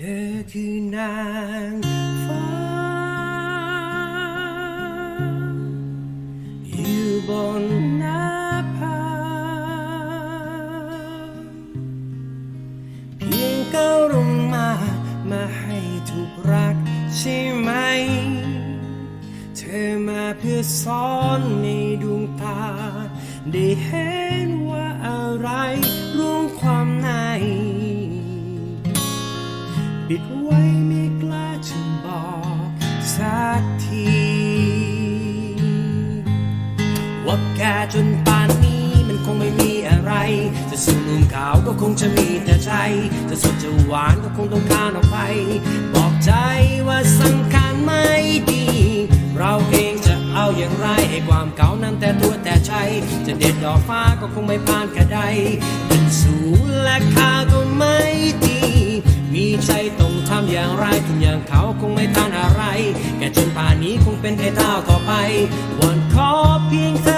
อคือนางฟ้า อยู่บนหน้าผาเพียงก้าวลงมา มาให้ถูกรักใช่ไหม เธอมาเพื่อสอนในดวงตา ได้เห็น ปิดไว้ไม่กล้าจะบอกสักที ว่าแกจนป่านนี้มันคงไม่มีอะไร จะสูงนุ่มขาวก็คงจะมีแต่ใจ จะสดจะหวานก็คงต้องการออกไป บอกใจว่าสำคัญไม่ดี เราเองจะเอาอย่างไรให้ความเก่านั้นแต่ตัวแต่ใจ จะเด็ดดอกฟ้าก็คงไม่ผ่านกระไดเป็นสูงและค่า คงไม่ทานอะไร แก่จนป่านนี้คงเป็นไอ้เต้าต่อไปวันขอเพียงเธอ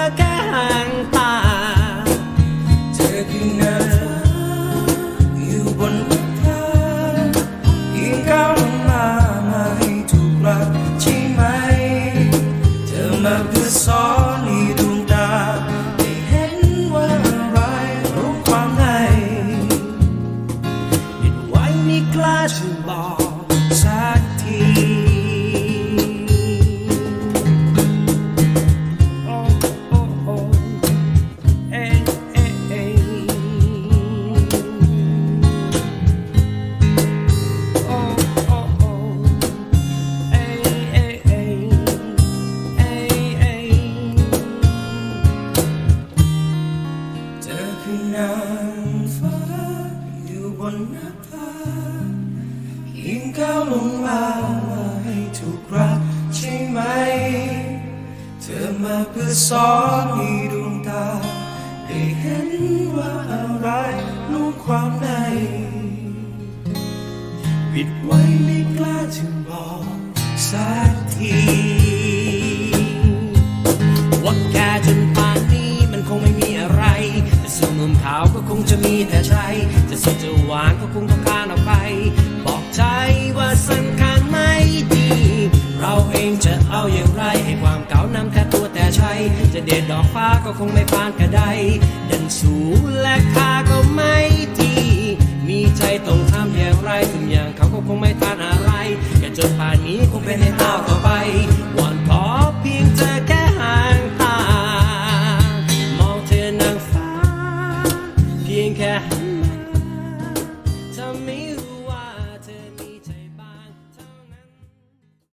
คือนางฟ้าอยู่บนหน้าผายิงก้าวลงมามาให้ถูกรักใช่ไหม เธอมาเพื่อสอนให้ดวงตา ได้เห็นว่าอะไรรู้ความในปิดไว้ไม่กล้าจะบอกสักที คงต้องการออกไป บอกใจว่าสำคัญไม่ดี เราเองจะเอาอย่างไรให้ความเก่านำแต่ตัวแต่ใช้ จะเด็ดดอกฟ้าก็คงไม่พานกระไดดันสูงและค่าก็ไม่ดีมีใจต้องทำอย่างไรทุกอย่างเขาก็คงไม่ทานอะไรแค่จนป่านนี้คงเป็นให้เต้าต่อไปวอนขอ me